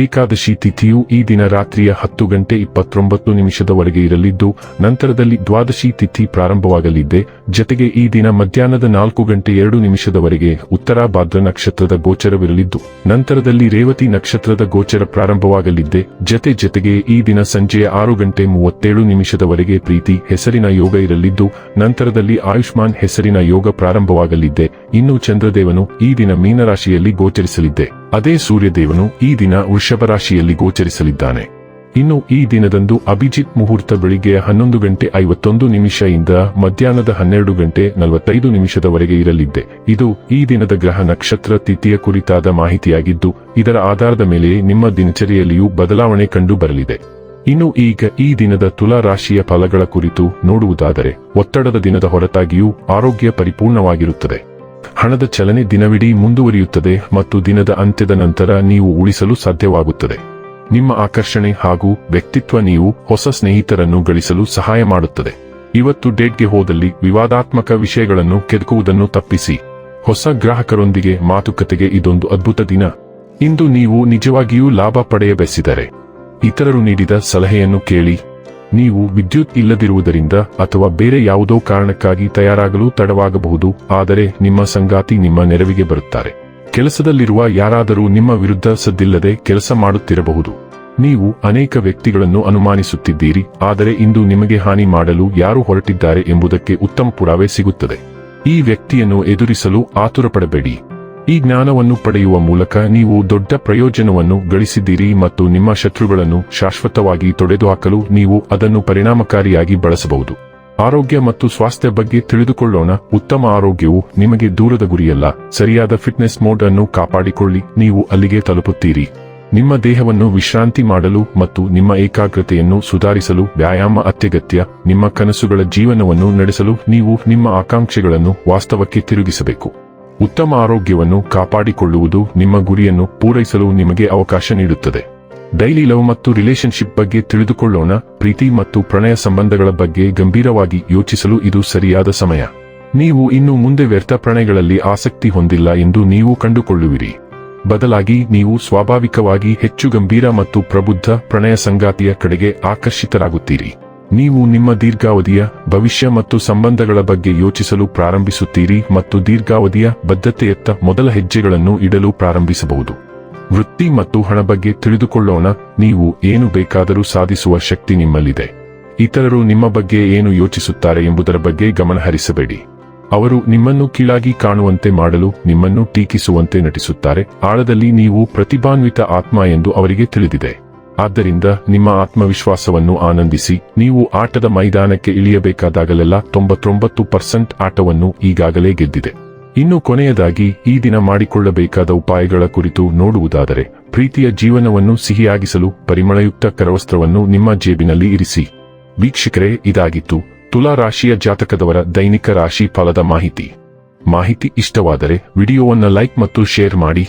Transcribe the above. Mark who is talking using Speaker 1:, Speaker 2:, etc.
Speaker 1: ಏಕಾದಶಿ ತಿಥಿಯು ಈ ದಿನ ರಾತ್ರಿಯ ಹತ್ತು ಗಂಟೆ ಇಪ್ಪತ್ತೊಂಬತ್ತು ನಿಮಿಷದವರೆಗೆ ಇರಲಿದ್ದು, ನಂತರದಲ್ಲಿ ದ್ವಾದಶಿ ತಿಥಿ ಪ್ರಾರಂಭವಾಗಲಿದೆ. ಜತೆಗೆ ಈ ದಿನ ಮಧ್ಯಾಹ್ನದ ನಾಲ್ಕು ಗಂಟೆ ಎರಡು ನಿಮಿಷದವರೆಗೆ ಉತ್ತರ ಭಾದ್ರ ನಕ್ಷತ್ರದ ಗೋಚರವಿರಲಿದ್ದು, ನಂತರದಲ್ಲಿ ರೇವತಿ ನಕ್ಷತ್ರದ ಗೋಚರ ಪ್ರಾರಂಭವಾಗಲಿದ್ದೆ ಜತೆ ಜತೆಗೆ ಈ ದಿನ ಸಂಜೆಯ ಆರು ಗಂಟೆ ಮೂವತ್ತೇಳು ನಿಮಿಷದವರೆಗೆ ಪ್ರೀತಿ ಹೆಸರಿನ ಯೋಗ ಇರಲಿದ್ದು, ನಂತರದಲ್ಲಿ ಆಯುಷ್ಮಾನ್ ಹೆಸರಿನ ಯೋಗ ಪ್ರಾರಂಭವಾಗಲಿದ್ದೆ ಇನ್ನು ಚಂದ್ರದೇವನು ಈ ದಿನ ಮೀನರಾಶಿಯಲ್ಲಿ ಗೋಚರಿಸಲಿದ್ದೆ ಅದೇ ಸೂರ್ಯದೇವನು ಈ ದಿನ ವೃಷಭ ರಾಶಿಯಲ್ಲಿ ಗೋಚರಿಸಲಿದ್ದಾನೆ. ಇನ್ನು ಈ ದಿನದಂದು ಅಭಿಜಿತ್ ಮುಹೂರ್ತ ಬೆಳಿಗ್ಗೆ ಹನ್ನೊಂದು ಗಂಟೆ ಐವತ್ತೊಂದು ನಿಮಿಷದಿಂದ ಮಧ್ಯಾಹ್ನದ ಹನ್ನೆರಡು ಗಂಟೆ ನಲವತ್ತೈದು ನಿಮಿಷದವರೆಗೆ ಇರಲಿದ್ದೆ. ಇದು ಈ ದಿನದ ಗ್ರಹ ನಕ್ಷತ್ರ ತಿಥಿಯ ಕುರಿತಾದ ಮಾಹಿತಿಯಾಗಿದ್ದು, ಇದರ ಆಧಾರದ ಮೇಲೆ ನಿಮ್ಮ ದಿನಚರಿಯಲ್ಲಿಯೂ ಬದಲಾವಣೆ ಕಂಡು ಬರಲಿದೆ. ಇನ್ನು ಈಗ ಈ ದಿನದ ತುಲಾ ರಾಶಿಯ ಫಲಗಳ ಕುರಿತು ನೋಡುವುದಾದರೆ, ಒತ್ತಡದ ದಿನದ ಹೊರತಾಗಿಯೂ ಆರೋಗ್ಯ ಪರಿಪೂರ್ಣವಾಗಿರುತ್ತದೆ. ಹಣದ ಚಲನೆ ದಿನವಿಡೀ ಮುಂದುವರಿಯುತ್ತದೆ ಮತ್ತು ದಿನದ ಅಂತ್ಯದ ನಂತರ ನೀವು ಉಳಿಸಲು ಸಾಧ್ಯವಾಗುತ್ತದೆ. ನಿಮ್ಮ ಆಕರ್ಷಣೆ ಹಾಗೂ ವ್ಯಕ್ತಿತ್ವ ನೀವು ಹೊಸ ಸ್ನೇಹಿತರನ್ನು ಗಳಿಸಲು ಸಹಾಯ ಮಾಡುತ್ತದೆ. ಇವತ್ತು ಡೇಟ್ಗೆ ಹೋದಲ್ಲಿ ವಿವಾದಾತ್ಮಕ ವಿಷಯಗಳನ್ನು ಕೆದಕುವುದನ್ನು ತಪ್ಪಿಸಿ. ಹೊಸ ಗ್ರಾಹಕರೊಂದಿಗೆ ಮಾತುಕತೆಗೆ ಇದೊಂದು ಅದ್ಭುತ ದಿನ. ಇಂದು ನೀವು ನಿಜವಾಗಿಯೂ ಲಾಭ ಪಡೆಯಬಯಸಿದರೆ ಇತರರು ನೀಡಿದ ಸಲಹೆಯನ್ನು ಕೇಳಿ ನೀವು ವಿದ್ಯುತ್ ಇಲ್ಲದಿರುವುದರಿಂದ ಅಥವಾ ಬೇರೆ ಯಾವುದೋ ಕಾರಣಕ್ಕಾಗಿ ತಯಾರಾಗಲು ತಡವಾಗಬಹುದು, ಆದರೆ ನಿಮ್ಮ ಸಂಗಾತಿ ನಿಮ್ಮ ನೆರವಿಗೆ ಬರುತ್ತಾರೆ. ಕೆಲಸದಲ್ಲಿರುವ ಯಾರಾದರೂ ನಿಮ್ಮ ವಿರುದ್ಧ ಸದ್ದಿಲ್ಲದೆ ಕೆಲಸ ಮಾಡುತ್ತಿರಬಹುದು. ನೀವು ಅನೇಕ ವ್ಯಕ್ತಿಗಳನ್ನು ಅನುಮಾನಿಸುತ್ತಿದ್ದೀರಿ, ಆದರೆ ಇಂದು ನಿಮಗೆ ಹಾನಿ ಮಾಡಲು ಯಾರು ಹೊರಟಿದ್ದಾರೆ ಎಂಬುದಕ್ಕೆ ಉತ್ತಮ ಪುರಾವೆ ಸಿಗುತ್ತದೆ. ಈ ವ್ಯಕ್ತಿಯನ್ನು ಎದುರಿಸಲು ಆತುರಪಡಬೇಡಿ. ಈ ಜ್ಞಾನವನ್ನು ಪಡೆಯುವ ಮೂಲಕ ನೀವು ದೊಡ್ಡ ಪ್ರಯೋಜನವನ್ನು ಗಳಿಸಿದ್ದೀರಿ ಮತ್ತು ನಿಮ್ಮ ಶತ್ರುಗಳನ್ನು ಶಾಶ್ವತವಾಗಿ ತೊಡೆದುಹಾಕಲು ನೀವು ಅದನ್ನು ಪರಿಣಾಮಕಾರಿಯಾಗಿ ಬಳಸಬಹುದು. ಆರೋಗ್ಯ ಮತ್ತು ಸ್ವಾಸ್ಥ್ಯ ಬಗ್ಗೆ ತಿಳಿದುಕೊಳ್ಳೋಣ. ಉತ್ತಮ ಆರೋಗ್ಯವು ನಿಮಗೆ ದೂರದ ಗುರಿಯಲ್ಲ. ಸರಿಯಾದ ಫಿಟ್ನೆಸ್ ಮೋಡ್ ಅನ್ನು ಕಾಪಾಡಿಕೊಳ್ಳಿ. ನೀವು ಅಲ್ಲಿಗೆ ತಲುಪುತ್ತೀರಿ. ನಿಮ್ಮ ದೇಹವನ್ನು ವಿಶ್ರಾಂತಿ ಮಾಡಲು ಮತ್ತು ನಿಮ್ಮ ಏಕಾಗ್ರತೆಯನ್ನು ಸುಧಾರಿಸಲು ವ್ಯಾಯಾಮ ಅತ್ಯಗತ್ಯ. ನಿಮ್ಮ ಕನಸುಗಳ ಜೀವನವನ್ನು ನಡೆಸಲು ನೀವು ನಿಮ್ಮ ಆಕಾಂಕ್ಷೆಗಳನ್ನು ವಾಸ್ತವಕ್ಕೆ ತಿರುಗಿಸಬೇಕು. ಉತ್ತಮ ಆರೋಗ್ಯವನ್ನು ಕಾಪಾಡಿಕೊಳ್ಳುವುದು ನಿಮ್ಮ ಗುರಿಯನ್ನು ಪೂರೈಸಲು ನಿಮಗೆ ಅವಕಾಶ ನೀಡುತ್ತದೆ. ಡೈಲಿ ಲವ್ ಮತ್ತು ರಿಲೇಶನ್ಶಿಪ್ ಬಗ್ಗೆ ತಿಳಿದುಕೊಳ್ಳೋಣ, ಪ್ರೀತಿ ಮತ್ತು ಪ್ರಣಯ ಸಂಬಂಧಗಳ ಬಗ್ಗೆ ಗಂಭೀರವಾಗಿ ಯೋಚಿಸಲು ಇದು ಸರಿಯಾದ ಸಮಯ. ನೀವು ಇನ್ನು ಮುಂದೆ ವ್ಯರ್ಥ ಪ್ರಣಯಗಳಲ್ಲಿ ಆಸಕ್ತಿ ಹೊಂದಿಲ್ಲ ಎಂದು ನೀವು ಕಂಡುಕೊಳ್ಳುವಿರಿ. ಬದಲಾಗಿ ನೀವು ಸ್ವಾಭಾವಿಕವಾಗಿ ಹೆಚ್ಚು ಗಂಭೀರ ಮತ್ತು ಪ್ರಬುದ್ಧ ಪ್ರಣಯ ಸಂಗಾತಿಯ ಕಡೆಗೆ ಆಕರ್ಷಿತರಾಗುತ್ತೀರಿ. ನೀವು ನಿಮ್ಮ ದೀರ್ಘಾವಧಿಯ ಭವಿಷ್ಯ ಮತ್ತು ಸಂಬಂಧಗಳ ಬಗ್ಗೆ ಯೋಚಿಸಲು ಪ್ರಾರಂಭಿಸುತ್ತೀರಿ ಮತ್ತು ದೀರ್ಘಾವಧಿಯ ಬದ್ಧತೆಯತ್ತ ಮೊದಲ ಹೆಜ್ಜೆಗಳನ್ನು ಇಡಲು ಪ್ರಾರಂಭಿಸಬಹುದು. ವೃತ್ತಿ ಮತ್ತು ಹಣ ಬಗ್ಗೆ ತಿಳಿದುಕೊಳ್ಳೋಣ, ನೀವು ಏನು ಬೇಕಾದರೂ ಸಾಧಿಸುವ ಶಕ್ತಿ ನಿಮ್ಮಲ್ಲಿದೆ. ಇತರರು ನಿಮ್ಮ ಬಗ್ಗೆ ಏನು ಯೋಚಿಸುತ್ತಾರೆ ಎಂಬುದರ ಬಗ್ಗೆ ಗಮನಹರಿಸಬೇಡಿ. ಅವರು ನಿಮ್ಮನ್ನು ಕೀಳಾಗಿ ಕಾಣುವಂತೆ ಮಾಡಲು ನಿಮ್ಮನ್ನು ಟೀಕಿಸುವಂತೆ ನಟಿಸುತ್ತಾರೆ. ಆಳದಲ್ಲಿ ನೀವು ಪ್ರತಿಭಾನ್ವಿತ ಆತ್ಮ ಎಂದು ಅವರಿಗೆ ತಿಳಿದಿದೆ. ಆದ್ದರಿಂದ ನಿಮ್ಮ ಆತ್ಮವಿಶ್ವಾಸವನ್ನು ಆನಂದಿಸಿ, ನೀವು ಆಟದ ಮೈದಾನಕ್ಕೆ ಇಳಿಯಬೇಕಾದಾಗಲೆಲ್ಲ ತೊಂಬತ್ತೊಂಬತ್ತು ಪರ್ಸೆಂಟ್ ಆಟವನ್ನು ಈಗಾಗಲೇ ಗೆದ್ದಿದೆ. ಇನ್ನು ಕೊನೆಯದಾಗಿ, ಈ ದಿನ ಮಾಡಿಕೊಳ್ಳಬೇಕಾದ ಉಪಾಯಗಳ ಕುರಿತು ನೋಡುವುದಾದರೆ, ಪ್ರೀತಿಯ ಜೀವನವನ್ನು ಸಿಹಿಯಾಗಿಸಲು ಪರಿಮಳಯುಕ್ತ ಕರವಸ್ತ್ರವನ್ನು ನಿಮ್ಮ ಜೇಬಿನಲ್ಲಿ ಇರಿಸಿ. ವೀಕ್ಷಕರೇ, ಇದಾಗಿತ್ತು ತುಲಾ ರಾಶಿಯ ಜಾತಕದವರ ದೈನಿಕ ರಾಶಿ ಫಲದ ಮಾಹಿತಿ. ಮಾಹಿತಿ ಇಷ್ಟವಾದರೆ ವಿಡಿಯೋವನ್ನು ಲೈಕ್ ಮತ್ತು ಶೇರ್ ಮಾಡಿ.